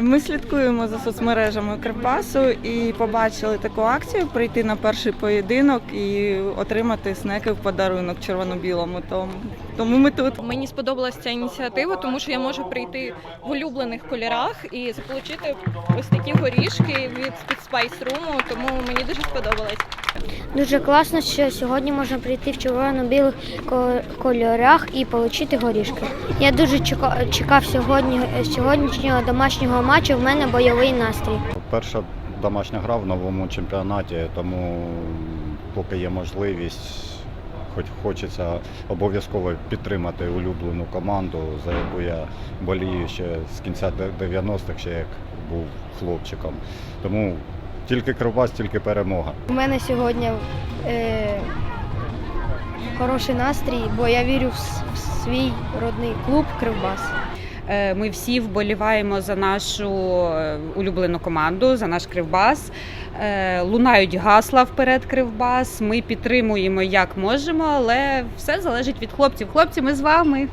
Ми слідкуємо за соцмережами Кривбасу і побачили таку акцію прийти на перший поєдинок і отримати снеки в подарунок червоно-білому. Тому, ми тут. Мені сподобалася ця ініціатива, тому що я можу прийти в улюблених кольорах і заполучити ось такі горішки від від Spice Room, тому мені дуже сподобалось. Дуже класно, що сьогодні можна прийти в червоно-білих кольорах і отримати горішки. Я дуже чекав сьогодні, сьогоднішнього домашнього матчу. В мене бойовий настрій. Перша домашня гра в новому чемпіонаті, тому поки є можливість, хоч хочеться обов'язково підтримати улюблену команду, за яку я болію ще з кінця 90-х, ще як був хлопчиком. Тому тільки Кривбас, тільки перемога. У мене сьогодні е, хороший настрій, бо я вірю в, в свій родний клуб Кривбас. Е, Ми всі вболіваємо за нашу е, улюблену команду, за наш Кривбас. Е, Лунають гасла вперед Кривбас. Ми підтримуємо як можемо, але все залежить від хлопців. Хлопці, ми з вами.